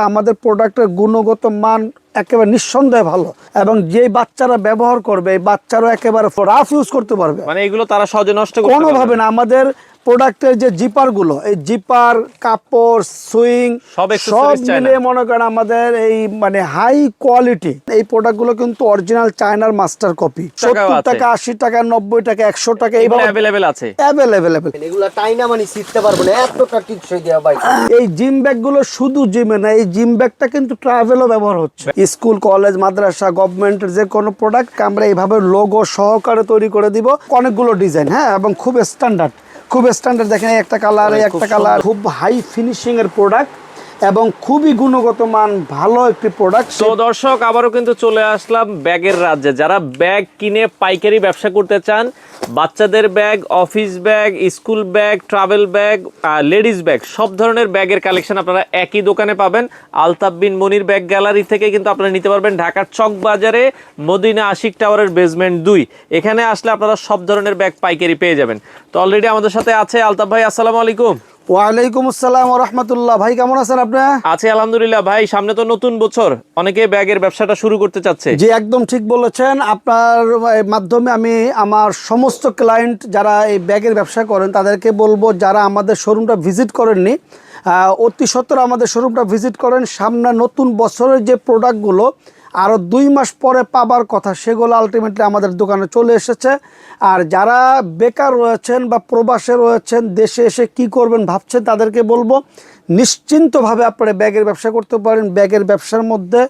আমাদের প্রোডাক্টের গুণগত মান একেবারে নিঃসন্দেহে ভালো। এবং যেই বাচ্চারা ব্যবহার করবে এই বাচ্চারা একেবারে রাফ ইউজ করতে পারবে। মানে এগুলো তারা সহজে নষ্ট করতে কোনোভাবে না আমাদের প্রোডাক্টের যে জিপারগুলো এই জিপার কাপড় সুইং সব মিলিয়ে মনে করেন আমাদের এই মানে হাই কোয়ালিটি এই প্রোডাক্টগুলো কিন্তু অরিজিনাল চায়নার মাস্টার কপি সত্তর টাকা আশি টাকা নব্বই টাকা একশো টাকা এইভাবে অ্যাভেলেবেল আছে। অ্যাভেলেবেল এগুলা টাইনা মানে শিখতে পারব না এতটা টিকসই দেওয়া বাইক এই জিম ব্যাগগুলো শুধু জিমে না এই জিম ব্যাগটা কিন্তু ট্রাভেলও ব্যবহার হচ্ছে। স্কুল কলেজ মাদ্রাসা গভর্নমেন্টের যে কোনো প্রোডাক্ট আমরা এইভাবে লোগো সহকারে তৈরি করে দিব। অনেকগুলো ডিজাইন হ্যাঁ? এবং খুব স্ট্যান্ডার্ড খুব স্ট্যান্ডার্ড দেখেন একটা কালার একটা কালার খুব হাই ফিনিশিং এর প্রোডাক্ট এবং খুবই গুণগত মান ভালো একটি প্রোডাক্ট তো দর্শক, আবারও কিন্তু চলে আসলাম ব্যাগের রাজ্যে। যারা ব্যাগ কিনে পাইকারি ব্যবসা করতে চান, বাচ্চাদের bag office bag school bag travel bag ladies bag, সব ধরনের ব্যাগের কালেকশন আপনারা একই দোকানে পাবেন। আলতাফ বিন মনির ব্যাগ গ্যালারি থেকে কিন্তু আপনারা নিতে পারবেন ঢাকার চক বাজারে মদিনা আশিক টাওয়ারের বেসমেন্ট দুই। এখানে আসলে আপনারা সব ধরনের ব্যাগ পাইকারি পেয়ে যাবেন। তো অলরেডি আমাদের সাথে আছে আলতাফ ভাই, আসসালামু আলাইকুম। ওয়ালাইকুম আসসালাম রহমতুল্লাহ। ভাই কেমন আছেন আপনি? আছে আলহামদুলিল্লাহ। ভাই সামনে তো নতুন বছর। অনেকে ব্যাগের ব্যবসাটা শুরু করতে চাচ্ছে। জি একদম ঠিক বলেছেন। আপনার মাধ্যমে আমি আমার সমস্ত ক্লায়েন্ট যারা এই ব্যাগের ব্যবসা করেন তাদেরকে বলব যারা আমাদের শোরুমটা ভিজিট করেননি অতি সত্তর আমাদের শোরুমটা ভিজিট করেন। সামনে নতুন বছরের যে প্রোডাক্টগুলো আরও দুই মাস পরে পাবার কথা সেগুলো আলটিমেটলি আমাদের দোকানে চলে এসেছে। আর যারা বেকার রয়েছেন বা প্রবাসে রয়েছেন দেশে এসে কি করবেন ভাবছেন তাদেরকে বলব নিশ্চিন্তভাবে আপনারা ব্যাগের ব্যবসা করতে পারেন। ব্যাগের ব্যবসার মধ্যে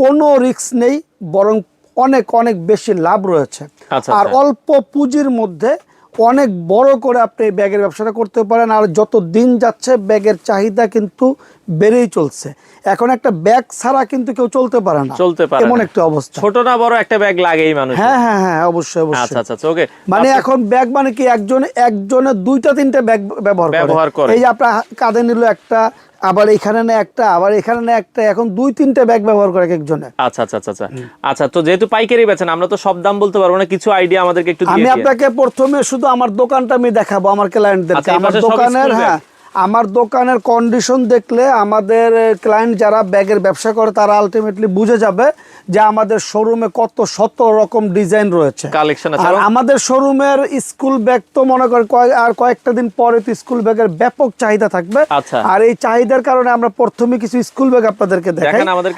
কোনো রিস্ক নেই বরং অনেক অনেক বেশি লাভ রয়েছে। আচ্ছা, আর আচ্ছা। অল্প পুঁজির মধ্যে অনেক বড় করে আপনি এই ব্যাগের ব্যবসাটা করতে পারেন। আর যত দিন যাচ্ছে ব্যাগের চাহিদা কিন্তু বেড়েই চলছে। এখন একটা ব্যাগ ছাড়া কিন্তু কেউ চলতে পারে না। চলতে পারে এমন একটা অবস্থা। ছোট না বড় একটা ব্যাগ লাগেই মানুষ হ্যাঁ হ্যাঁ হ্যাঁ অবশ্যই আচ্ছা অবশ্যই। আচ্ছা আচ্ছা ওকে মানে এখন ব্যাগ মানে কি একজন একজনের দুইটা তিনটা ব্যাগ ব্যবহার করে। ব্যবহার করে। এই যে আপনার কাঁধে নিল একটা আবার এখানে না একটা আবার এখানে না একটা এখন দুই তিনটা ব্যাগ ব্যবহার করে একজনে আচ্ছা আচ্ছা আচ্ছা আচ্ছা। আচ্ছা তো যেহেতু পাইকারি বেচেন আমরা তো সব দাম বলতে পারব না কিছু আইডিয়া আমাদেরকে একটু আমি দিয়ে দিন। আপনাকে প্রথমে শুধু আমার দোকানটা আমি দেখাবো আমার ক্লায়েন্টদেরকে আচ্ছা, আমার দোকানের হ্যাঁ। আমার দোকানের কন্ডিশন দেখলে আমাদের ক্লায়েন্ট যারা ব্যাগের ব্যবসা করে তারা আলটিমেটলি বুঝে যাবে যে আমাদের শোরুমে কত শত রকম ডিজাইন রয়েছে কালেকশন আছে আর আমাদের শোরুমের স্কুল ব্যাগ তো মনে করেন কয়- আর কয়েকটা দিন পরে তো স্কুল ব্যাগের ব্যাপক চাহিদা থাকবে আচ্ছা। আর এই চাহিদার কারণে আমরা প্রথমে কিছু স্কুল ব্যাগ আপনাদেরকে দেখাই দেখেন আমাদের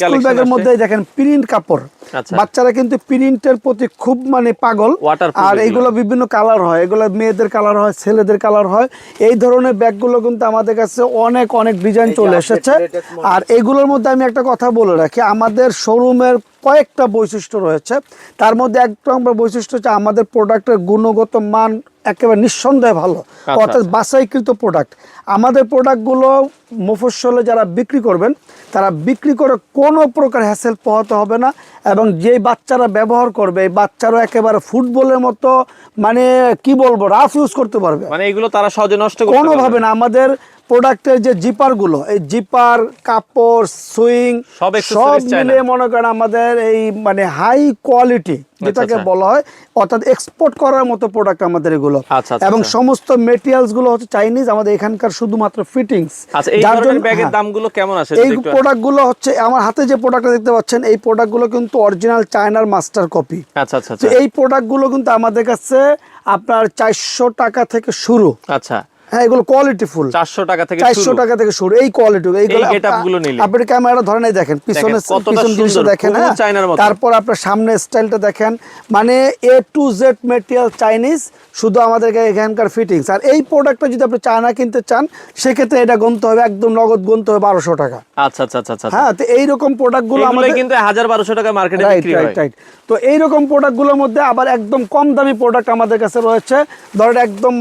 স্কুল ব্যাগের? মধ্যে দেখেন প্রিন্ট কাপড় আচ্ছা। বাচ্চারা কিন্তু প্রিন্টের প্রতি খুব মানে পাগল আর এগুলো। এইগুলো বিভিন্ন কালার হয় এগুলো মেয়েদের কালার হয় ছেলেদের কালার হয় এই ধরনের ব্যাগগুলো কিন্তু আমাদের কাছে অনেক অনেক ডিজাইন চলে এসেছে। আর এগুলোর মধ্যে আমি একটা কথা বলে রাখি আমাদের শোরুমের কয়েকটা বৈশিষ্ট্য রয়েছে। তার মধ্যে এক নম্বর বৈশিষ্ট্য হচ্ছে আমাদের প্রোডাক্টের গুণগত মান একেবারে নিঃসন্দেহে ভালো। আচ্ছা, অর্থাৎ বাছাইকৃত প্রোডাক্ট। আমাদের প্রোডাক্টগুলো মফস্বলে যারা বিক্রি করবেন তারা বিক্রি করে কোনো প্রকার হ্যাসেল পোহাতে হবে না এবং যেই বাচ্চারা ব্যবহার করবে এই বাচ্চারা একেবারে ফুটবলের মতো মানে কি বলব রাফ ইউজ করতে পারবে। মানে এগুলো তারা সহজে নষ্ট কোনোভাবে না। আমাদের প্রোডাক্টের যে জিপারগুলো এই জিপার কাপড় সুইং সব। মিলিয়ে মনে করেন আমাদের এই মানে হাই কোয়ালিটি যেটাকে আচ্ছা। বলা হয় অর্থাৎ এক্সপোর্ট করার মতো প্রোডাক্ট আমাদের এগুলো আচ্ছা, আচ্ছা, এবং আচ্ছা। সমস্ত মেটেরিয়ালসগুলো হচ্ছে চাইনিজ আমাদের এখানকার শুধুমাত্র ফিটিংস আচ্ছা এই ধরনের ব্যাগের দামগুলো কেমন আসে। এই যদি প্রোডাক্টগুলো হচ্ছে আমার হাতে যে প্রোডাক্টটা দেখতে পাচ্ছেন এই প্রোডাক্টগুলো কিন্তু অরিজিনাল চায়নার মাস্টার কপি আচ্ছা আচ্ছা আচ্ছা এই প্রোডাক্টগুলো কিন্তু আমাদের কাছে আপনার চারশো টাকা থেকে শুরু আচ্ছা হ্যাঁ এগুলো কোয়ালিটি ফুল চারশো টাকা থেকে চারশো শুরু। টাকা থেকে শুরু এই কোয়ালিটি এইগুলো এই গুলো নিলে। আপনি ক্যামেরা ধরে নাই দেখেন পিছনে পিছন জিনিসটা দেখেন হ্যাঁ? মতো। তারপর আপনার সামনে স্টাইলটা দেখেন মানে A to Z material Chinese শুধু আমাদেরকে এখানকার ফিটিংস আর এই প্রোডাক্টটা যদি আপনি চায়না কিনতে চান সেক্ষেত্রে এটা গুনতে হবে একদম নগদ গুনতে হবে বারোশো টাকা। আচ্ছা আচ্ছা আচ্ছা আচ্ছা হ্যাঁ তো এইরকম প্রোডাক্টগুলো আমাদের কিন্তু হাজার বারোশো টাকা মার্কেটে বিক্রি হয়। রাইট রাইট তো এইরকম প্রোডাক্টগুলোর মধ্যে আবার একদম কম দামি প্রোডাক্ট আমাদের কাছে রয়েছে। ধরেন একদম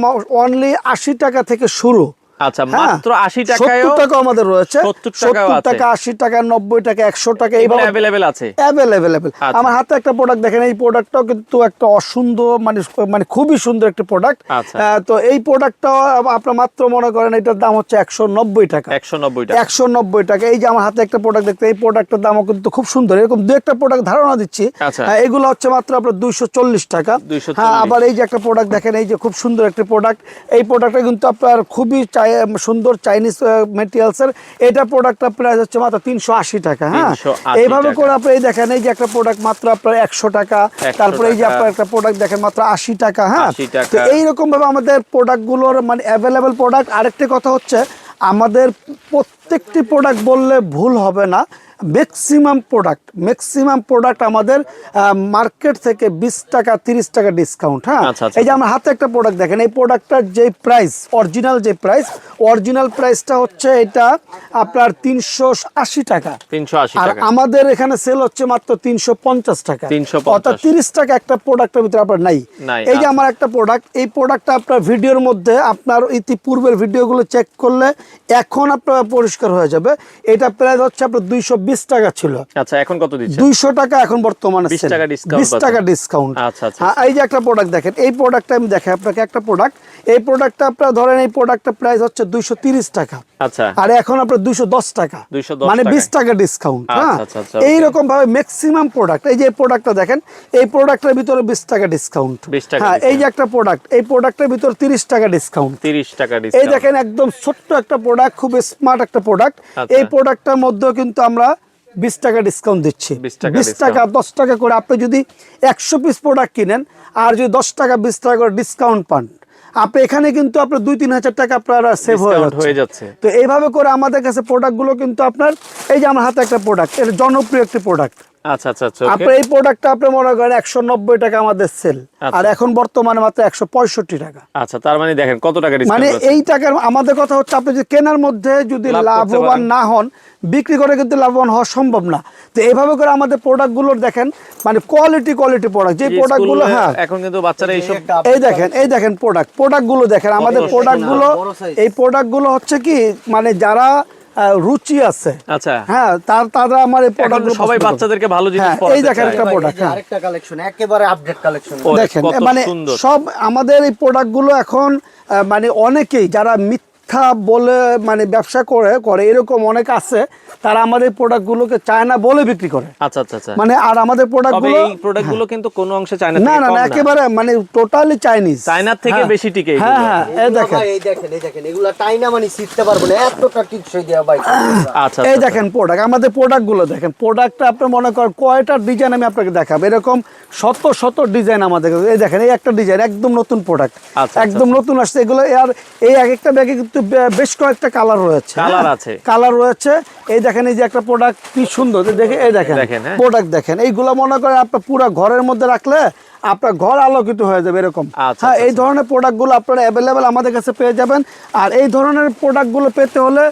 অনলি আশি টাকা থেকে শুরু। আচ্ছা হ্যাঁ, মাত্র আশি টাকায় 70 টাকা আমাদের রয়েছে। 70 টাকাও 70 আছে। টাকা আশি টাকা নব্বই টাকা একশো টাকা এইভাবে অ্যাভেলেবেল আছে? অ্যাভেলেবেল আচ্ছা। আমার হাতে একটা প্রোডাক্ট দেখেন এই প্রোডাক্টটাও কিন্তু একটা অসুন্দর মানে মানে খুবই সুন্দর একটা প্রোডাক্ট আচ্ছা। তো এই প্রোডাক্টটাও আপনার মাত্র মনে করেন এটার দাম হচ্ছে একশো নব্বই টাকা। একশো নব্বই টাকা। একশো নব্বই টাকা। এই যে আমার হাতে একটা প্রোডাক্ট দেখতে এই প্রোডাক্টের দামও কিন্তু খুব সুন্দর। এরকম দু একটা প্রোডাক্ট ধারণা দিচ্ছি। আচ্ছা। এগুলো হচ্ছে মাত্র আপনার দুইশো চল্লিশ টাকা। 240 হ্যাঁ আবার এই যে একটা প্রোডাক্ট দেখেন এই যে খুব সুন্দর একটা প্রোডাক্ট এই প্রোডাক্টটা কিন্তু আপনার খুবই চাই সুন্দর চাইনিজ মেটেরিয়ালসের এটা প্রোডাক্টটা প্রাইস হচ্ছে মাত্র তিনশো আশি টাকা হ্যাঁ? এইভাবে করে আপনি এই দেখেন এই যে একটা প্রোডাক্ট মাত্র আপনার একশো টাকা তারপরে এই যে আপনার একটা প্রোডাক্ট দেখেন মাত্র আশি টাকা হ্যাঁ? 80 টাকা। তো এইরকম ভাবে আমাদের প্রোডাক্টগুলোর মানে অ্যাভেলেবেল প্রোডাক্ট আরেকটা কথা হচ্ছে আমাদের প্রত্যেকটি প্রোডাক্ট বললে ভুল হবে না। ম্যাক্সিমাম প্রোডাক্ট ম্যাক্সিমাম প্রোডাক্ট আমাদের মার্কেট থেকে বিশ টাকা তিরিশ টাকা ডিসকাউন্ট হ্যাঁ? আচ্ছা, আচ্ছা। এই যে আমার হাতে একটা প্রোডাক্ট দেখেন এই প্রোডাক্টটার যে প্রাইস অরিজিনাল যে প্রাইস অরিজিনাল প্রাইসটা হচ্ছে এটা আপনার তিনশো আশি টাকা। আর আমাদের এখানে সেল হচ্ছে মাত্র তিনশো পঞ্চাশ টাকা। 350 অর্থাৎ তিরিশ টাকা একটা প্রোডাক্টের ভিতরে আপনার নাই। নাই, এই যে আচ্ছা। আমার একটা প্রোডাক্ট এই প্রোডাক্টটা আপনার ভিডিওর মধ্যে আপনার ইতিপূর্বের ভিডিওগুলো চেক করলে এখন আপনার পরিষ্কার হয়ে যাবে। এটা প্রাইস হচ্ছে আপনার দুইশো বিশ টাকা ছিল। আচ্ছা এখন কত দিচ্ছে দুইশো টাকা এখন বর্তমানে 20 টাকা discount বিশ টাকা ডিসকাউন্ট আচ্ছা, আচ্ছা। হ্যাঁ এই যে একটা প্রোডাক্ট দেখেন এই প্রোডাক্টটা আমি দেখাই আপনাকে একটা প্রোডাক্ট এই প্রোডাক্টটা আপনার ধরেন এই প্রোডাক্টটা প্রাইস হচ্ছে দুইশো তিরিশ টাকা। আচ্ছা। আর এখন আপনার দুইশো দশ টাকা। মানে বিশ টাকা ডিসকাউন্ট আচ্ছা, হ্যাঁ. এইরকম ভাবে ম্যাক্সিমাম প্রোডাক্ট এই যে প্রোডাক্টটা দেখেন এই প্রোডাক্টের ভিতরে বিশ টাকা ডিসকাউন্ট হ্যাঁ এই যে একটা প্রোডাক্ট এই প্রোডাক্টের ভিতরে তিরিশ টাকা ডিসকাউন্ট তিরিশ টাকা এই দেখেন একদম ছোট্ট একটা প্রোডাক্ট খুব স্মার্ট একটা প্রোডাক্ট আচ্ছা। এই প্রোডাক্টটার মধ্যে কিন্তু আমরা বিশ টাকা ডিসকাউন্ট দিচ্ছি। বিশ টাকা দশ টাকা করে আপনি যদি একশো পিস প্রোডাক্ট কিনেন আর যদি দশ টাকা বিশ টাকা করে ডিসকাউন্ট পান আপনি এখানে কিন্তু আপনার দুই তিন হাজার টাকা আপনার সেভ হয়ে যাচ্ছে। তো এইভাবে করে আমাদের কাছে প্রোডাক্টগুলো কিন্তু আপনার এই যে আমার হাতে একটা প্রোডাক্ট এটা জনপ্রিয় একটি প্রোডাক্ট আচ্ছা আচ্ছা আচ্ছা আপনার এই প্রোডাক্টটা আপনি মনে করেন একশো নব্বই টাকা আমাদের সেল। আর এখন বর্তমানে মাত্র একশো পঁয়ষট্টি টাকা। আচ্ছা তার মানে দেখেন কত টাকা মানে এই টাকার আমাদের কথা হচ্ছে আপনি যদি কেনার মধ্যে যদি লাভবান না হন বিক্রি করে কিন্তু লাভবান হওয়া সম্ভব না। তো এইভাবে করে আমাদের প্রোডাক্টগুলোর দেখেন মানে কোয়ালিটি কোয়ালিটি প্রোডাক্ট যে প্রোডাক্টগুলো হ্যাঁ। এখন কিন্তু বাচ্চারা এইসব এই দেখেন এই দেখেন প্রোডাক্ট প্রোডাক্টগুলো দেখেন আমাদের। প্রোডাক্টগুলো। এই প্রোডাক্টগুলো হচ্ছে কি মানে যারা রুচি আছে। আচ্ছা। হ্যাঁ তার তারা আমার এই এখন প্রোডাক্ট সবাই বাচ্চাদেরকে ভালো জিনিস হ্যাঁ, এই পড়াতে দেখেন একটা প্রোডাক্ট হ্যাঁ। আরেকটা কালেকশন একেবারে আপডেট কালেকশন দেখেন মানে সব আমাদের এই প্রোডাক্টগুলো এখন আহ, মানে অনেকেই যারা মিথ্যা বলে মানে ব্যবসা করে করে এরকম অনেক আছে। তারা আমাদের প্রোডাক্টগুলোকে চায় না বলে বিক্রি করে। আচ্ছা আচ্ছা আচ্ছা। মানে আর আমাদের প্রোডাক্টগুলো এই প্রোডাক্টগুলো কিন্তু কোনো অংশে চায়না না না না না। একেবারে মানে টোটালি চাইনিজ চায়নার থেকে বেশি টিকে হ্যাঁ হ্যাঁ এই দেখেন। এই দেখেন এই দেখেন এগুলা টাইনা মানে শিখতে পারব না। এতটা টিপসই দেওয়া বাইক আচ্ছা এই আচ্ছা, দেখেন প্রোডাক্ট আমাদের প্রোডাক্টগুলো দেখেন। প্রোডাক্টটা আপনি মনে করেন কয়টা ডিজাইন আমি আপনাকে দেখাবো? এরকম শত শত ডিজাইন আমাদের এই দেখেন এই একটা ডিজাইন একদম নতুন প্রোডাক্ট আচ্ছা, একদম নতুন আসছে। এগুলো আর এই এক একটা ব্যাগে কিন্তু বে- বেশ কয়েকটা কালার রয়েছে Colour আছে। কালার রয়েছে। এই দেখেন এই যে একটা প্রোডাক্ট কি সুন্দর। দেখে এই দেখেন হ্যাঁ। প্রোডাক্ট দেখেন। এইগুলো মনে করেন আপনার পুরো ঘরের মধ্যে রাখলে আপনার ঘর আলোকিত হয়ে যাবে এরকম। আচ্ছা, হ্যাঁ আচ্ছা, এই ধরনের প্রোডাক্টগুলো আপনারা অ্যাভেলেবেল আমাদের কাছে পেয়ে যাবেন। আর এই ধরনের প্রোডাক্টগুলো পেতে হলে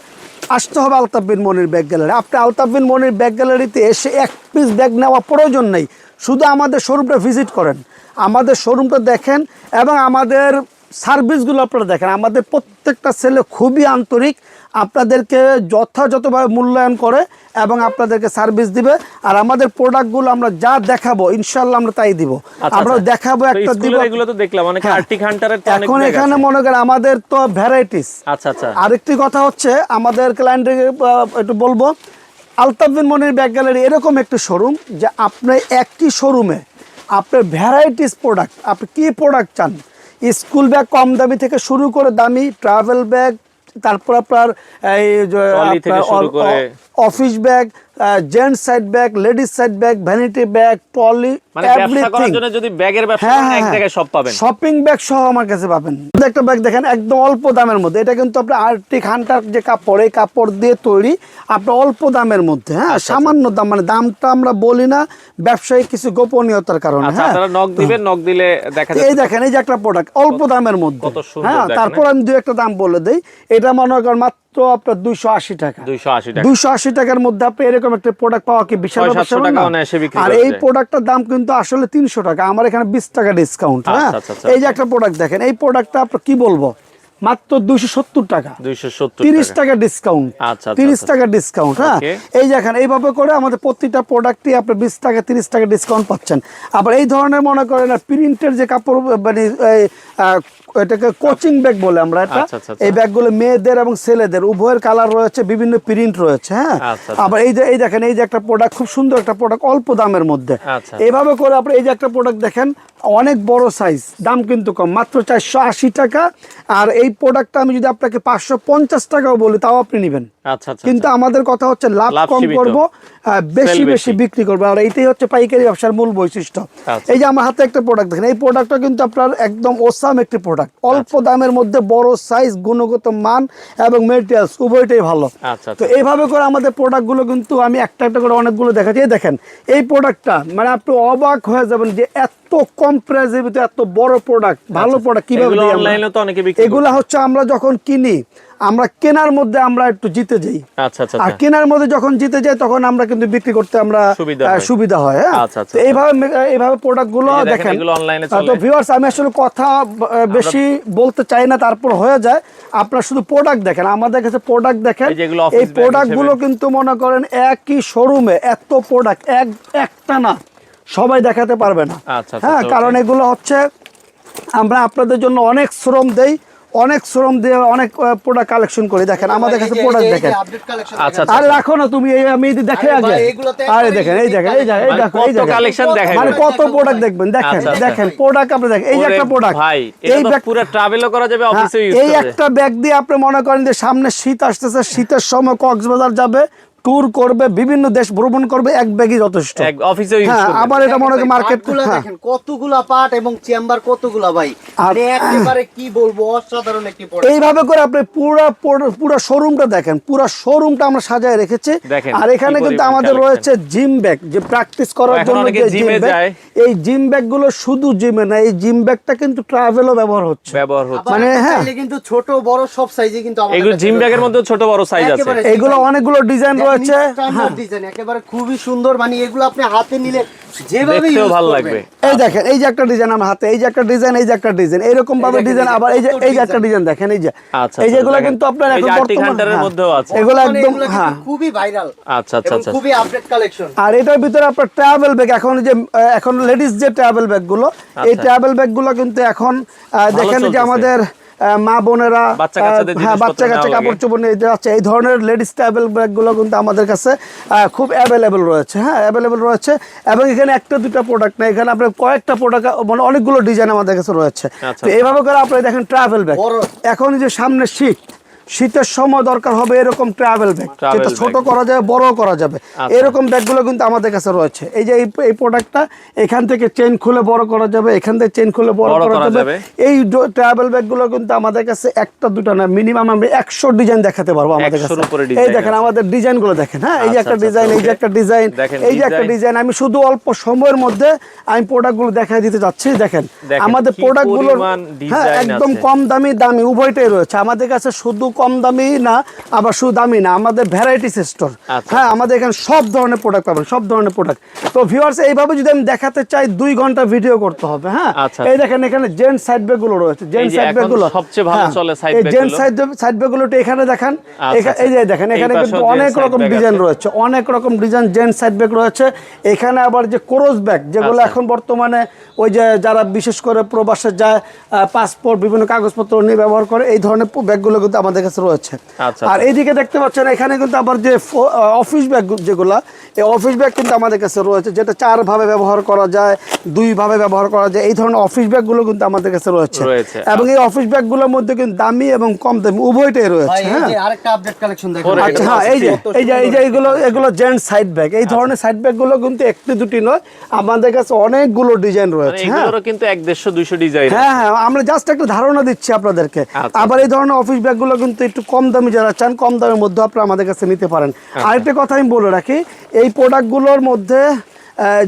আসতে হবে আলতাফ বিন মনির ব্যাগ গ্যালারি। আপনি আলতাফ বিন মনির ব্যাগ গ্যালারিতে এসে এক পিস ব্যাগ নেওয়া প্রয়োজন নেই। শুধু আমাদের শোরুমটা ভিজিট করেন। আমাদের শোরুমটা দেখেন এবং আমাদের সার্ভিসগুলো আপনারা দেখেন। আমাদের প্রত্যেকটা ছেলে খুবই আন্তরিক। আপনাদেরকে যথাযথভাবে মূল্যায়ন করে এবং আপনাদেরকে সার্ভিস দিবে। আর আমাদের প্রোডাক্টগুলো আমরা যা দেখাবো ইনশাল্লাহ আমরা তাই দিব। আচ্ছা, আমরা আচ্ছা। দেখাবো একটা দিব। এগুলো তো দেখলাম অনেক হ্যাঁ। আর্টিক হান্টারের এখন এখানে মনে করেন আমাদের তো ভ্যারাইটিস আচ্ছা আচ্ছা। আরেকটি কথা হচ্ছে আমাদের ক্লায়েন্টকে একটু বলব আলতাফ বিন মনির ব্যাগ গ্যালারি এরকম একটি শোরুম যে আপনি একটি শোরুমে আপনার ভ্যারাইটিস প্রোডাক্ট আপনি কি প্রোডাক্ট চান স্কুল ব্যাগ কম দামি থেকে শুরু করে দামি ট্রাভেল ব্যাগ তারপর আপনার এই office bag gents side bag ladies side bag vanity bag মানে জন্য যদি ব্যাগের ব্যবসা হ্যাঁ এক হ্যাঁ জায়গায় সব পাবেন। শপিং ব্যাগ সহ আমার কাছে পাবেন। একটা ব্যাগ দেখেন একদম অল্প দামের মধ্যে এটা কিন্তু আপনার আর্টিক হান্টার যে কাপড় এই কাপড় দিয়ে তৈরি আপনার অল্প দামের মধ্যে হ্যাঁ আচ্ছা, সামান্য দাম মানে দামটা আমরা বলি না ব্যবসায়িক কিছু গোপনীয়তার কারণে আচ্ছা হ্যাঁ। নক দিবেন নক দিলে দেখা এই দেখেন এই যে একটা প্রোডাক্ট অল্প দামের মধ্যে হ্যাঁ তারপর আমি দু একটা দাম বলে দেই। এটা মনে করেন মাত্র আপনার দুইশো আশি টাকা। দুইশো আশি টাকার মধ্যে আপনি এরকম একটা প্রোডাক্ট পাওয়া কি বিশাল আর এই প্রোডাক্টটার দাম কিন্তু আসলে তিনশো টাকা। আমার এখানে বিশ টাকা ডিসকাউন্ট হ্যাঁ? আচ্ছা, আচ্ছা, এই যে একটা প্রোডাক্ট দেখেন এই প্রোডাক্টটা আপনার কি বলব? মাত্র দুইশো সত্তর টাকা। তিরিশ টাকা। ডিসকাউন্ট আচ্ছা, আচ্ছা, তিরিশ আচ্ছা। টাকা ডিসকাউন্ট হ্যাঁ? এই দেখেন এইভাবে করে আমাদের প্রতিটা প্রোডাক্টই আপনি বিশ টাকা তিরিশ টাকা ডিসকাউন্ট পাচ্ছেন। আবার এই ধরনের মনে করেন প্রিন্টের যে কাপড় মানে এটাকে কোচিং ব্যাগ বলে আমরা এটা আচ্ছা, আচ্ছা, আচ্ছা। এই ব্যাগগুলো মেয়েদের এবং ছেলেদের উভয়ের কালার রয়েছে বিভিন্ন প্রিন্ট রয়েছে হ্যাঁ। আবার এই যে এই দেখেন এই যে একটা প্রোডাক্ট খুব সুন্দর একটা প্রোডাক্ট অল্প দামের মধ্যে। এইভাবে করে আপনি এই যে একটা প্রোডাক্ট দেখেন অনেক বড় সাইজ দাম কিন্তু কম মাত্র চারশো আশি টাকা আর এই প্রোডাক্টটা আমি যদি আপনাকে পাঁচশো পঞ্চাশ টাকাও বলি তাও আপনি নেবেন কিন্তু আমাদের কথা হচ্ছে লাভ কম। করব বেশি বেশি। বিক্রি করব আর এইটাই হচ্ছে পাইকারি ব্যবসার মূল বৈশিষ্ট্য আচ্ছা। এই যে আমার হাতে একটা প্রোডাক্ট দেখেন এই প্রোডাক্টটা কিন্তু আপনার একদম ওসাম একটি প্রোডাক্ট অল্প দামের মধ্যে বড় সাইজ গুণগত মান এবং মেটেরিয়ালস উভয়টাই ভালো আচ্ছা, তো আচ্ছা। এইভাবে করে আমাদের প্রোডাক্টগুলো কিন্তু আমি একটা একটা করে অনেকগুলো দেখাচ্ছি এই দেখেন এই প্রোডাক্টটা মানে আপনি অবাক হয়ে যাবেন যে এত কম প্রাইসের ভিতরে এত বড় প্রোডাক্ট ভালো প্রোডাক্ট কীভাবে আচ্ছা। এগুলা হচ্ছে আমরা যখন কিনি আমরা কেনার মধ্যে আমরা একটু জিতে যাই। আচ্ছা আচ্ছা আর আচ্ছা। কেনার মধ্যে যখন জিতে যাই তখন আমরা কিন্তু বিক্রি করতে আমরা সুবিধা হয়। হ্যাঁ এইভাবে এইভাবে প্রোডাক্টগুলো দেখেন, তো। ভিউয়ার্স আমি আসলে কথা বেশি বলতে চাই না তারপর হয়ে যায়। আপনার শুধু প্রোডাক্ট দেখেন আমাদের কাছে প্রোডাক্ট দেখেন। এই প্রোডাক্টগুলো কিন্তু মনে করেন একই শোরুমে এত প্রোডাক্ট এক একটা না সবাই দেখাতে পারবে না। হ্যাঁ কারণ এগুলো হচ্ছে আমরা আপনাদের জন্য অনেক শ্রম দেই। অনেক শ্রম দিয়ে অনেক প্রোডাক্ট কালেকশন করি। দেখেন আমাদের কাছে প্রোডাক্ট দেখেন। আপডেট কালেকশন আচ্ছা, আরে রাখো না তুমি এই আমি এই দেখে আরে আগে। আরে দেখেন এই দেখেন এই দেখেন এই মানে দেখো এই কত দেখেন। কালেকশন দেখাই মানে কত প্রোডাক্ট দেখবেন? দেখেন আচ্ছা, আচ্ছা। দেখেন প্রোডাক্ট আপনি দেখেন। এই যে একটা প্রোডাক্ট ভাই এই ব্যাগ পুরো ট্রাভেলও করা যাবে অফিসে ইউজ এই একটা ব্যাগ দিয়ে আপনি মনে করেন যে সামনে শীত আসতেছে শীতের সময় কক্সবাজার যাবে ট্যুর করবে বিভিন্ন দেশ ভ্রমণ করবে এক ব্যাগই যথেষ্ট। এক অফিসে ইউজ হ্যাঁ করবে। আবার এটা মনে করেন মার্কেট হ্যাঁ। দেখেন কতগুলা পার্ট এবং চেম্বার কতগুলা ভাই। আর- মানে একেবারে কি বলব অসাধারণ একটি প্রোডাক্ট এইভাবে করে আপনি পুরো পুরো শোরুমটা দেখেন পুরো শোরুমটা আমরা সাজায় রেখেছি। আর এখানে কিন্তু আমাদের রয়েছে জিম ব্যাগ যে প্র্যাকটিস করার জন্য যে জিম এ ব্যাগ এই জিম ব্যাগগুলো শুধু জিমে না এই জিম ব্যাগটা কিন্তু ট্রাভেলও ব্যবহার হচ্ছে। ব্যবহার হচ্ছে। মানে হ্যাঁ। কিন্তু ছোট বড় সব সাইজে কিন্তু আমাদের এগুলো জিম। ব্যাগের মধ্যে ছোট বড় সাইজ আছে। এগুলো অনেকগুলো ডিজাইন রয়েছে। হ্যাঁ। ডিজাইন একেবারে খুবই সুন্দর মানে এগুলো আপনি হাতে নিলে যেভাবে ভালো লাগবে। এই দেখেন এই যে একটা ডিজাইন আমার হাতে এই যে একটা ডিজাইন এই যে একটা ডিজাইন এরকম ভাবে ডিজাইন এই আবার এই যে এই যে একটা ডিজাইন দেখেন এই যে। এই যেগুলো কিন্তু আপনার এখন বর্তমান হ্যাঁ। মধ্যেও আছে। এগুলো একদম হ্যাঁ। খুবই ভাইরাল আচ্ছা আচ্ছা আচ্ছা। খুবই আপডেট কালেকশন আর এটার ভিতরে আপনার ট্রাভেল ব্যাগ এখন যে এখন লেডিস যে ট্রাভেল ব্যাগগুলো এই। ট্রাভেল ব্যাগগুলো কিন্তু এখন আহ, দেখেন যে আমাদের মা বোনেরা বাচ্চা হ্যাঁ বাচ্চা কাচ্চা। কাপড় চোপড় নিয়ে যাচ্ছে। এই ধরনের লেডিস ট্রাভেল ব্যাগগুলো কিন্তু আমাদের কাছে আহ, খুব অ্যাভেলেবেল রয়েছে। হ্যাঁ অ্যাভেলেবেল রয়েছে। এবং এখানে একটা দুটা প্রোডাক্ট না এখানে আপনার কয়েকটা প্রোডাক্ট মানে অনেকগুলো ডিজাইন আমাদের কাছে রয়েছে। আচ্ছা, তো এইভাবে করে আপনি দেখেন ট্রাভেল ব্যাগ এখন যে সামনে শীত শীতের সময় দরকার হবে এরকম ট্রাভেল ব্যাগ যেটা ছোট করা যাবে বড় করা যাবে। আচ্ছা। এরকম ব্যাগগুলো কিন্তু আমাদের কাছে রয়েছে। এই যে এই- প্রোডাক্টটা এখান থেকে চেন খুলে বড় করা যাবে এখান থেকে চেন খুলে বড় করা যাবে। এই ট্রাভেল ব্যাগগুলো কিন্তু আমাদের কাছে একটা দুটো না মিনিমাম আমরা একশো ডিজাইন দেখাতে পারব আমাদের কাছে। এই দেখেন। আমাদের ডিজাইনগুলো দেখেন হ্যাঁ? এই যে আচ্ছা, একটা আচ্ছা, ডিজাইন এই যে একটা ডিজাইন এই যে একটা ডিজাইন আমি শুধু অল্প সময়ের মধ্যে আমি প্রোডাক্টগুলো দেখাই দিতে যাচ্ছি। দেখেন আমাদের কি প্রোডাক্টগুলোর হ্যাঁ একদম কম দামি দামি উভয়টাই রয়েছে। আমাদের কাছে শুধু কম দামি না আবার শুধু দামি না আমাদের ভ্যারাইটিস স্টোর আচ্ছা। হ্যাঁ আমাদের এখানে সব ধরনের প্রোডাক্ট পাবেন সব ধরনের প্রোডাক্ট তো ভিউয়ার্স এইভাবে যদি আমি দেখাতে চাই দুই ঘণ্টা ভিডিও করতে হবে হ্যাঁ আচ্ছা, এই দেখেন এখানে জেন্ট সাইড ব্যাগগুলো রয়েছে জেন্ট যে সাইড ব্যাগগুলো সবচেয়ে ভালো চলে side bag জেন্টগুলো। সাইড সাইড ব্যাগগুলো এখানে দেখেন আচ্ছা। এই যে দেখেন এখানে কিন্তু অনেক রকম ডিজাইন রয়েছে অনেক রকম ডিজাইন জেন্টস সাইড ব্যাগ রয়েছে এখানে আবার যে ক্রোজ ব্যাগ যেগুলো। এখন বর্তমানে ওই যে যারা বিশেষ করে প্রবাসে যায় পাসপোর্ট বিভিন্ন কাগজপত্র নিয়ে ব্যবহার করে এই ধরনের ব্যাগগুলো কিন্তু আমাদের কাছে রয়েছে। আচ্ছা, আর এইদিকে দেখতে পাচ্ছেন এখানে কিন্তু আবার যে অফিস ব্যাগ যেগুলো এই অফিস ব্যাগ কিন্তু আমাদের কাছে রয়েছে যেটা চার ভাবে ব্যবহার করা যায় দুই ভাবে ব্যবহার করা যায় এই ধরনের অফিস ব্যাগগুলো কিন্তু আমাদের কাছে রয়েছে। রয়েছে। এবং এই অফিস ব্যাগগুলোর মধ্যে কিন্তু দামি এবং কম দামি উভয়টাই রয়েছে হ্যাঁ। যে আরেকটা আপডেট কালেকশন দেখেন। ওরে, আচ্ছা হ্যাঁ এই যে এই যে এই যে এগুলো এগুলো জেন্ট সাইড ব্যাগ এই ধরনের সাইড ব্যাগগুলো কিন্তু একটি দুটি নয় আমাদের কাছে অনেকগুলো ডিজাইন মানে রয়েছে হ্যাঁ। কিন্তু এক দেড়শো দুইশো ডিজাইন হ্যাঁ হ্যাঁ আমরা জাস্ট একটা ধারণা দিচ্ছি আপনাদেরকে। আচ্ছা। আবার এই ধরনের অফিস ব্যাগগুলো কিন্তু একটু কম দামি যারা চান কম দামের মধ্যে আপনারা আমাদের কাছে নিতে পারেন আচ্ছা। আরেকটা কথা আমি বলে রাখি এই প্রোডাক্টগুলোর মধ্যে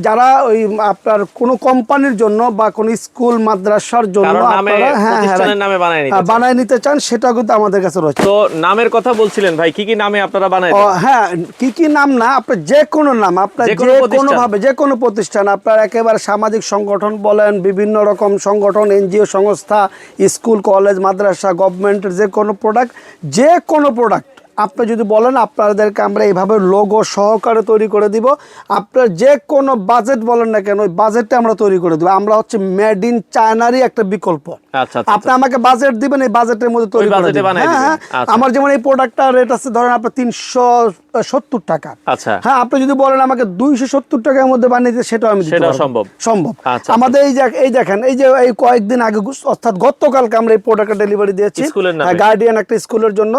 যারা ওই আপনার কোনো কোম্পানির জন্য বা কোনো স্কুল মাদ্রাসার জন্য আপনারা হ্যাঁ হ্যাঁ বানায় নিতে চান। বানায় সেটাও কিন্তু আমাদের কাছে রয়েছে তো নামের কথা বলছিলেন ভাই কি কি নামে আপনারা বানাই ও, হ্যাঁ কি কি নাম না আপনার যে কোনো নাম আপনার যে কোনো। ভাবে যে কোনো প্রতিষ্ঠান আপনার একেবারে সামাজিক সংগঠন বলেন বিভিন্ন রকম সংগঠন এনজিও সংস্থা স্কুল কলেজ মাদ্রাসা গভর্নমেন্টের যে কোনো প্রোডাক্ট যে কোনো প্রোডাক্ট আপনি যদি বলেন আপনাদেরকে আমরা এইভাবে লোগো সহকারে তৈরি করে দিব। আপনার যে কোনো বাজেট বলেন না কেন ওই বাজেটটা আমরা তৈরি করে দেবো। আমরা হচ্ছে মেড ইন চায়নারই একটা বিকল্প। আচ্ছা আচ্ছা আপনি আমাকে বাজেট দিবেন এই বাজেটের মধ্যে তৈরি করে হ্যাঁ। হ্যাঁ। আচ্ছা। আমার যেমন এই প্রোডাক্টটা রেট আছে ধরেন আপনার তিনশো সত্তর টাকা। আচ্ছা। হ্যাঁ আপনি যদি বলেন আমাকে দুইশো সত্তর টাকার মধ্যে বানিয়ে দিতে সেটাও আমি। সম্ভব। সম্ভব। আচ্ছা, আমাদের এই যে এই দেখেন এই যে এই কয়েকদিন আগে অর্থাৎ গতকালকে আমরা এই প্রোডাক্টটা ডেলিভারি দিয়েছি। গার্ডিয়ান একটা স্কুলের জন্য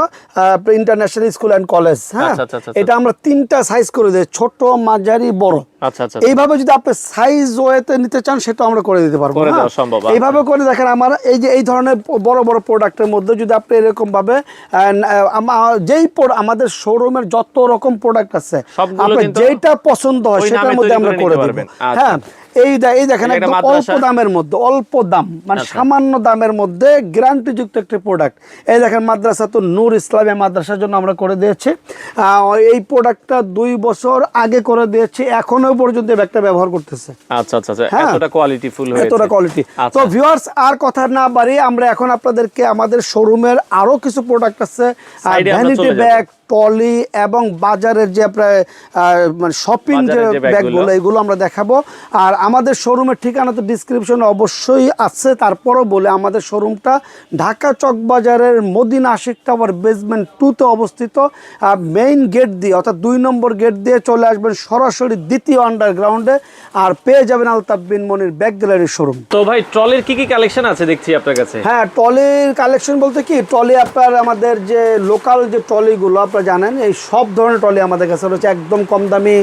ইন্টারন্যাশনাল স্কুল অ্যান্ড কলেজ হ্যাঁ? আচ্ছা, আচ্ছা, আচ্ছা, এটা আমরা তিনটা সাইজ করে দিই ছোট মাঝারি বড়। এইভাবে যদি আপনি সাইজ ওয়েতে নিতে চান সেটা আমরা করে দিতে পারব করে হ্যাঁ? সম্ভব, আচ্ছা। এইভাবে করে দেখেন আমার এই যে এই ধরনের বড় বড় প্রোডাক্টের মধ্যে যদি আপনি এরকম ভাবে যেই আমাদের শোরুমের যত রকম প্রোডাক্ট আছে আপনার যেটা পছন্দ হয় সেটার মধ্যে আমরা করে দেবো পারবেন। আচ্ছা। হ্যাঁ এই এই দেখেন একটা একদম অল্প দামের মধ্যে অল্প দাম মানে আচ্ছা। সামান্য দামের মধ্যে গ্যারান্টি যুক্ত একটা প্রোডাক্ট এই দেখেন মাদ্রাসা তো নূর ইসলামিয়া মাদ্রাসার জন্য আমরা করে দিয়েছি এই প্রোডাক্টটা দুই বছর আগে করে দিয়েছি এখনও পর্যন্ত এই ব্যাগটা ব্যবহার করতেছে। আচ্ছা আচ্ছা আচ্ছা হ্যাঁ। এতটা কোয়ালিটি ফুল হয়েছে। এতটা কোয়ালিটি আচ্ছা। তো ভিউয়ার্স আর কথা না বাড়িয়ে আমরা এখন আপনাদেরকে আমাদের শোরুমের আরও কিছু প্রোডাক্ট আছে ভ্যানিটি ব্যাগ টলি এবং বাজারের যে আপনার মানে শপিং যে ব্যাগগুলো। ব্যাগগুলো এগুলো আমরা দেখাবো। আর আমাদের শোরুমের ঠিকানা তো ডিসক্রিপশনে অবশ্যই আছে। তারপরও বলে আমাদের শোরুমটা ঢাকা চকবাজারের মদিনা আশিক টাওয়ার বেসমেন্ট টুতে অবস্থিত। মেইন গেট দিয়ে অর্থাৎ দুই নম্বর গেট দিয়ে চলে আসবেন সরাসরি দ্বিতীয় আন্ডারগ্রাউন্ডে আর পেয়ে যাবেন আলতাফ বিন মনির ব্যাগ গ্যালারির শোরুম তো ভাই ট্রলির কি কি কালেকশন আছে দেখছি আপনার কাছে? হ্যাঁ ট্রলির কালেকশন বলতে কি ট্রলি আপনার আমাদের যে লোকাল যে ট্রলিগুলো আপনারা জানেন এই সব ধরনের ট্রলি আমাদের কাছে রয়েছে একদম কম দামি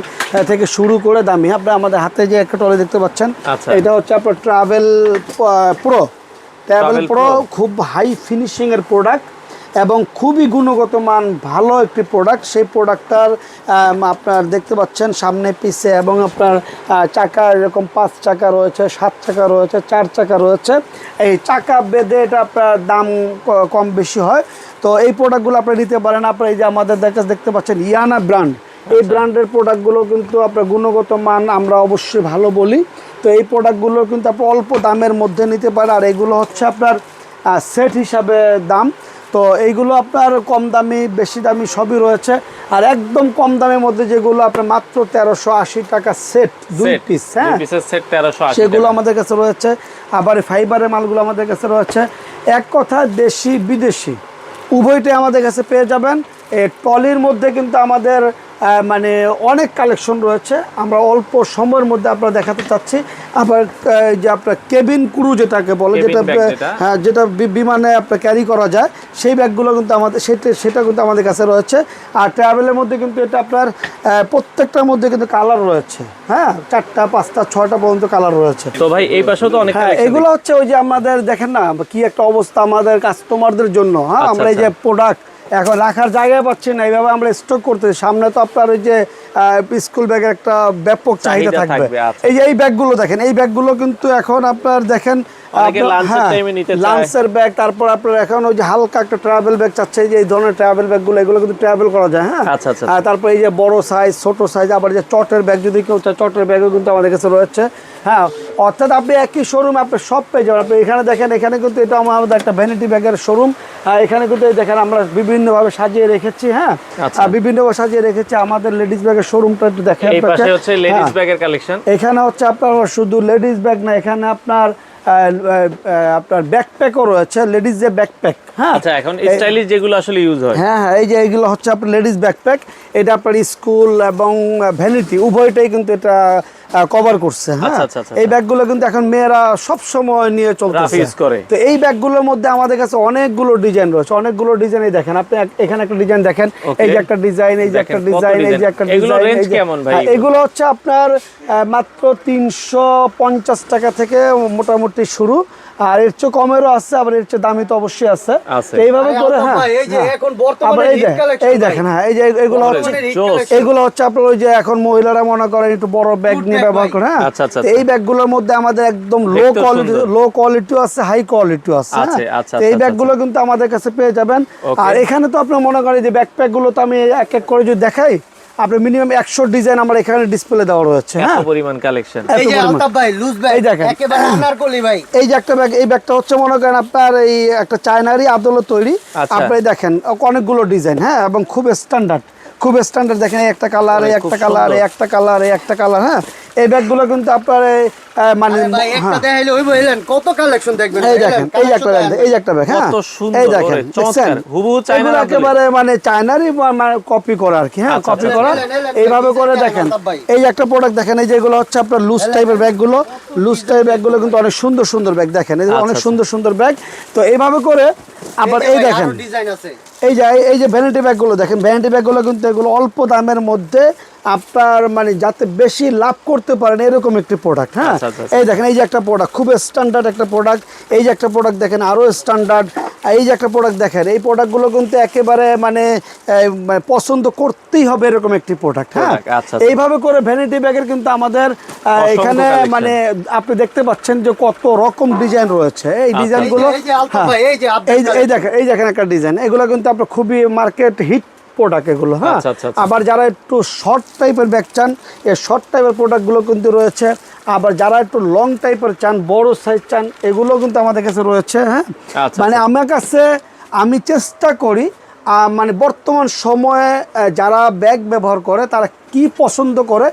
থেকে শুরু করে দামি। আপনার আমাদের হাতে যে একটা ট্রলি দেখতে পাচ্ছেন আচ্ছা। এটা হচ্ছে আপনার ট্রাভেল প্রো ট্রাভেল প্রো খুব হাই ফিনিশিংয়ের এর প্রোডাক্ট এবং খুবই গুণগত মান ভালো একটি প্রোডাক্ট সেই প্রোডাক্টটার আপনার দেখতে পাচ্ছেন সামনে পিছে এবং আপনার চাকা এরকম পাঁচ চাকা রয়েছে সাত চাকা রয়েছে চার চাকা রয়েছে। এই চাকা বেঁধে এটা আপনার দাম কম বেশি হয়। তো এই প্রোডাক্টগুলো আপনি নিতে পারেন। আপনার এই যে আমাদের দেখা দেখতে পাচ্ছেন ইয়ানা ব্র্যান্ড। এই ব্র্যান্ডের প্রোডাক্টগুলো কিন্তু আপনার গুণগত মান আমরা অবশ্যই ভালো বলি। তো এই প্রোডাক্টগুলো কিন্তু আপনি অল্প দামের মধ্যে নিতে পারেন। আর এগুলো হচ্ছে আপনার সেট হিসাবে দাম। তো এইগুলো আপনার কম দামি বেশি দামি সবই রয়েছে। আর একদম কম দামের মধ্যে যেগুলো আপনার মাত্র তেরোশো আশি টাকা সেট দুই পিস হ্যাঁ? সেগুলো আমাদের কাছে রয়েছে। আবার ফাইবারের মালগুলো আমাদের কাছে রয়েছে। এক কথা দেশি বিদেশি উভয়টাই আমাদের কাছে পেয়ে যাবেন। টলির মধ্যে কিন্তু আমাদের মানে অনেক কালেকশন রয়েছে। আমরা অল্প সময়ের মধ্যে আপনারা দেখাতে চাচ্ছি। আবার যে আপনার কেবিন ক্রু যেটাকে বলে যেটা হ্যাঁ যেটা বিমানে আপনার ক্যারি করা যায় সেই ব্যাগগুলো কিন্তু আমাদের সেটা সেটা কিন্তু আমাদের কাছে রয়েছে। আর ট্রাভেলের মধ্যে কিন্তু এটা আপনার প্রত্যেকটার মধ্যে কিন্তু কালার রয়েছে। হ্যাঁ চারটা পাঁচটা ছয়টা পর্যন্ত কালার রয়েছে। তো ভাই এই পাশেও তো অনেক হ্যাঁ এগুলো হচ্ছে ওই যে আমাদের দেখেন না কি একটা অবস্থা আমাদের কাস্টমারদের জন্য। হ্যাঁ আচ্ছা, আমরা এই যে প্রোডাক্ট এখন রাখার জায়গা পাচ্ছি না এইভাবে আমরা স্টক করতে সামনে তো আপনার ওই যে স্কুল ব্যাগের একটা ব্যাপক চাহিদা থাকবে, আচ্ছা। এই যে এই ব্যাগগুলো দেখেন এই ব্যাগগুলো কিন্তু এখন আপনার দেখেন লাঞ্চের ব্যাগ তারপর আপনার এখন ওই যে হালকা একটা ট্রাভেল ব্যাগ চাচ্ছে যে এই ধরনের ট্রাভেল ব্যাগগুলো এগুলো কিন্তু ট্রাভেল করা যায় হ্যাঁ? আচ্ছা, আচ্ছা, আর তারপর এই যে বড় সাইজ ছোট সাইজ আবার যে চটের ব্যাগ যদি কেউ চায় চটের ব্যাগও কিন্তু আমাদের কাছে রয়েছে হ্যাঁ? অর্থাৎ আপনি একই শোরুম আপনি সব পেয়ে যাবেন। আপনি এখানে দেখেন এখানে কিন্তু এটা আমাদের একটা ভ্যানিটি ব্যাগের শোরুম এখানে কিন্তু দেখেন আমরা বিভিন্নভাবে সাজিয়ে রেখেছি হ্যাঁ? আচ্ছা। বিভিন্নভাবে সাজিয়ে রেখেছি আমাদের লেডিস ব্যাগের শোরুমটা একটু দেখেন হ্যাঁ। এখানে হচ্ছে আপনার শুধু লেডিস ব্যাগ না এখানে আপনার আপনার ব্যাকপ্যাকও রয়েছে লেডিস যে ব্যাকপ্যাক হ্যাঁ? আচ্ছা এখন স্টাইলিশ যেগুলো আসলে ইউজ হয়। হ্যাঁ হ্যাঁ এই যে এইগুলো হচ্ছে আপনার লেডিস ব্যাকপ্যাক এটা আপনার স্কুল এবং ভ্যানিটি উভয়টাই কিন্তু এটা কভার করছে হ্যাঁ? আচ্ছা, আচ্ছা, আচ্ছা, এই ব্যাগগুলো কিন্তু এখন মেয়েরা সব সময় নিয়ে চলতেছে। তো এই ব্যাগগুলোর মধ্যে আমাদের কাছে অনেকগুলো ডিজাইন রয়েছে। অনেকগুলো ডিজাইন এই দেখেন আপনি এখানে একটা ডিজাইন দেখেন। এই যে একটা ডিজাইন এই যে একটা ডিজাইন এই যে একটা ডিজাইন ভাই? এগুলো হচ্ছে আপনার মাত্র তিনশো পঞ্চাশ টাকা থেকে মোটামুটি শুরু। আর এর চেয়ে কমেরও আছে আবার এর চেয়ে দামি তো অবশ্যই আছে। এইভাবে করে হ্যাঁ। এই যে হ্যাঁ। দেখেন হ্যাঁ এই যে এগুলো হচ্ছে। এগুলো হচ্ছে আপনার ওই যে এখন মহিলারা মনে করেন একটু বড় ব্যাগ নিয়ে ব্যবহার করে হ্যাঁ। আচ্ছা, আচ্ছা, এই ব্যাগগুলোর মধ্যে আমাদের একদম লো কোয়ালিটি লো কোয়ালিটিও আছে হাই কোয়ালিটিও আছে হ্যাঁ? আচ্ছা, এই আচ্ছা, ব্যাগগুলো কিন্তু আমাদের কাছে পেয়ে যাবেন। আর এখানে তো আপনার মনে করেন যে ব্যাকপ্যাকগুলো তো আমি এক এক করে যদি দেখাই আপনি মিনিমাম একশো ডিজাইন আমার এখানে ডিসপ্লে দেওয়া রয়েছে হ্যাঁ? পরিমাণ কালেকশন এই যে আলতাফ ভাই লুজ ব্যাগ এই দেখেন। একেবারে আনারকলি ভাই। এই যে একটা ব্যাগ এই ব্যাগটা হচ্ছে মনে করেন আপনার এই একটা চায়নারই আদলে তৈরি। আচ্ছা। আপনি দেখেন অনেকগুলো ডিজাইন হ্যাঁ? এবং খুব স্ট্যান্ডার্ড খুব স্ট্যান্ডার্ড দেখেন একটা কালার একটা কালার একটা কালার একটা কালার হ্যাঁ? এই ব্যাগগুলো কিন্তু আপনার এই, মানে একটা হ্যাঁ। দেখাইলে ওই বললেন কত কালেকশন দেখবেন? এই দেখেন এই একটা ব্যাগ এই একটা ব্যাগ হ্যাঁ। এই দেখেন। একেবারে মানে চায়নারই মানে কপি করা আর কি হ্যাঁ আচ্ছা, কপি আচ্ছা। করা এলেন, এলেন, এইভাবে করে দেখেন এই যে একটা প্রোডাক্ট দেখেন এই যেগুলো হচ্ছে আপনার লুজ টাইপের ব্যাগগুলো। লুজ টাইপ ব্যাগগুলো কিন্তু অনেক সুন্দর সুন্দর ব্যাগ দেখেন। এই আচ্ছা, অনেক আচ্ছা। সুন্দর সুন্দর ব্যাগ। তো এইভাবে করে আবার এই দেখেন। আরও ডিজাইন আছে। এই যে এই যে ভ্যানিটি ব্যাগগুলো দেখেন ভ্যানিটি ব্যাগগুলো কিন্তু এগুলো অল্প দামের মধ্যে আপনার মানে যাতে বেশি লাভ করতে পারেন এরকম একটি প্রোডাক্ট হ্যাঁ আচ্ছা, আচ্ছা, আচ্ছা। এই দেখেন এই যে একটা প্রোডাক্ট খুব স্ট্যান্ডার্ড একটা প্রোডাক্ট এই যে একটা প্রোডাক্ট দেখেন আরও স্ট্যান্ডার্ড এই যে একটা প্রোডাক্ট দেখেন এই প্রোডাক্টগুলো কিন্তু একেবারে মানে মানে পছন্দ করতেই হবে এরকম একটি প্রোডাক্ট হ্যাঁ। এইভাবে করে ভ্যানিটি ব্যাগের কিন্তু আমাদের এখানে মানে আপনি দেখতে পাচ্ছেন যে কত রকম ডিজাইন রয়েছে এই। ডিজাইনগুলো এই হ্যাঁ। এই দেখেন এই দেখেন একটা ডিজাইন এগুলো কিন্তু আপনার খুবই মার্কেট হিট প্রোডাক্ট এগুলো হ্যাঁ? আচ্ছা, আচ্ছা, আচ্ছা। আবার যারা একটু শর্ট টাইপের ব্যাগ চান এই শর্ট টাইপের প্রোডাক্টগুলো কিন্তু রয়েছে। আবার যারা একটু লং টাইপের চান বড় সাইজ চান এগুলো কিন্তু আমাদের কাছে রয়েছে হ্যাঁ? মানে আমার কাছে আমি চেষ্টা করি মানে বর্তমান সময়ে যারা ব্যাগ ব্যবহার করে তারা কি পছন্দ করে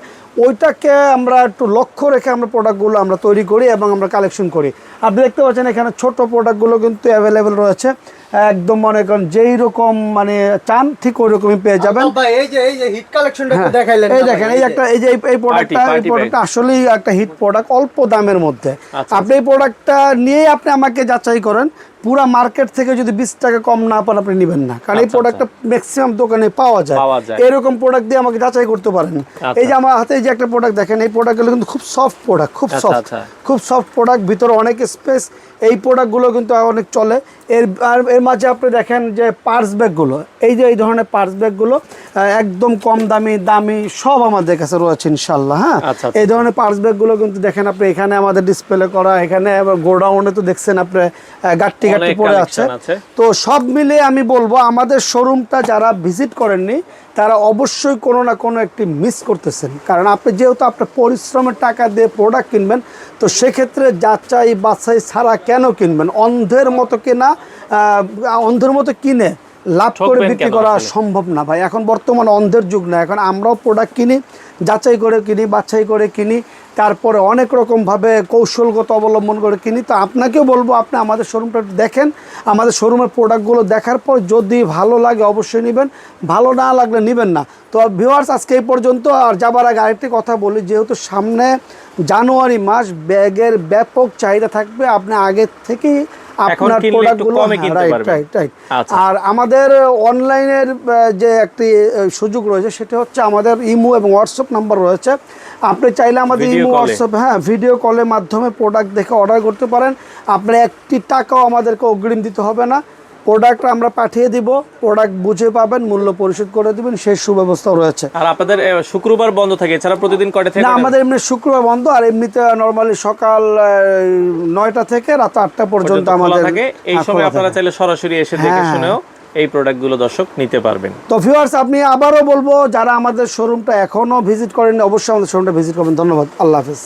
ওইটাকে আমরা একটু লক্ষ্য রেখে আমরা প্রোডাক্টগুলো আমরা তৈরি করি এবং আমরা কালেকশন করি। আপনি দেখতে পাচ্ছেন এখানে ছোট প্রোডাক্টগুলো কিন্তু অ্যাভেলেবেল রয়েছে। একদম মনে করেন যেই রকম মানে চান ঠিক ওই রকমই পেয়ে যাবেন। এই যে এই যে হিট কালেকশনটা হ্যাঁ, দেখাইলেন এই দেখেন এই একটা এই যে এই- প্রোডাক্টটা এই প্রোডাক্টটা আসলেই একটা হিট প্রোডাক্ট অল্প দামের মধ্যে। আচ্ছা, আপনি এই প্রোডাক্টটা নিয়েই আপনি আমাকে যাচাই করেন পুরো মার্কেট থেকে যদি বিশ টাকা কম না পান আপনি নেবেন না। কারণ এই আচ্ছা, প্রোডাক্টটা ম্যাক্সিমাম দোকানে পাওয়া যায়। এরকম প্রোডাক্ট দিয়ে আমাকে যাচাই করতে পারেন। আচ্ছা। এই যে আমার হাতে যে একটা প্রোডাক্ট দেখেন এই প্রোডাক্টগুলো কিন্তু খুব সফট প্রোডাক্ট খুব আচ্ছা, সফট আচ্ছা। খুব সফট প্রোডাক্ট ভিতরে অনেক স্পেস এই প্রোডাক্টগুলো কিন্তু অনেক চলে। এর আর এর মাঝে আপনি দেখেন যে পার্স ব্যাগগুলো এই যে এই ধরনের পার্স ব্যাগগুলো একদম কম দামি দামি সব আমাদের কাছে রয়েছে ইনশাল্লাহ হ্যাঁ? আচ্ছা, আচ্ছা। এই ধরনের পার্স ব্যাগগুলো কিন্তু দেখেন আপনি এখানে আমাদের ডিসপ্লে করা এখানে গোডাউনে তো দেখছেন আপনি গাট্টি গাট্টি পরে পড়ে আছে। তো সব মিলে আমি বলব আমাদের শোরুমটা যারা ভিজিট করেননি তারা অবশ্যই কোনো না কোনো একটি মিস করতেছেন। কারণ আপনি যেহেতু আপনার পরিশ্রমের টাকা দিয়ে প্রোডাক্ট কিনবেন তো সেক্ষেত্রে যাচাই বাছাই ছাড়া কেন কিনবেন? অন্ধের মতো কেনা অন্ধের মতো কিনে লাভ করে বিক্রি করা সম্ভব না ভাই। এখন বর্তমান অন্ধের যুগ না। এখন আমরাও প্রোডাক্ট কিনি যাচাই করে কিনি বাছাই করে কিনি তারপরে অনেক রকমভাবে কৌশলগত অবলম্বন করে কিনি। তো আপনাকেও বলব আপনি আমাদের শোরুমটা দেখেন। আমাদের শোরুমের প্রোডাক্টগুলো দেখার পর যদি ভালো লাগে অবশ্যই নেবেন। ভালো না লাগলে নেবেন না। তো ভিউয়ার্স আজকে এই পর্যন্ত আর যাবার আগে আরেকটি কথা বলি যেহেতু সামনে জানুয়ারি মাস ব্যাগের ব্যাপক চাহিদা থাকবে। আপনি আগের থেকেই আপনার প্রোডাক্টগুলো রাইট রাইট রাইট আচ্ছা। আর আমাদের অনলাইনের যে একটি সুযোগ রয়েছে সেটা হচ্ছে আমাদের ইমো এবং হোয়াটসঅ্যাপ নাম্বার রয়েছে। আপনি চাইলে আমাদের ইমো হোয়াটসঅ্যাপ হ্যাঁ ভিডিও কলের মাধ্যমে প্রোডাক্ট দেখে অর্ডার করতে পারেন। আপনার একটি টাকাও আমাদেরকে অগ্রিম দিতে হবে না। প্রোডাক্ট আমরা পাঠিয়ে দিব প্রোডাক্ট বুঝে পাবেন মূল্য পরিশোধ করে দিবেন সেই সুব্যবস্থাও রয়েছে। আর আপনাদের শুক্রবার বন্ধ থাকে এছাড়া প্রতিদিন কয়টা থেকে না আমাদের এমনি শুক্রবার বন্ধ আর এমনিতে নর্মালি সকাল নয়টা থেকে রাত আটটা পর্যন্ত আমাদের থাকে। এই হ্যাঁ, সময় আপনারা চাইলে সরাসরি এসে দেখে হ্যাঁ। শুনেও এই প্রোডাক্টগুলো দর্শক নিতে পারবেন। তো ভিউয়ার্স আপনি আবারও বলব যারা আমাদের শোরুমটা এখনও ভিজিট করেননি অবশ্যই আমাদের শোরুমটা ভিজিট করবেন। ধন্যবাদ আল্লাহ হাফিজ।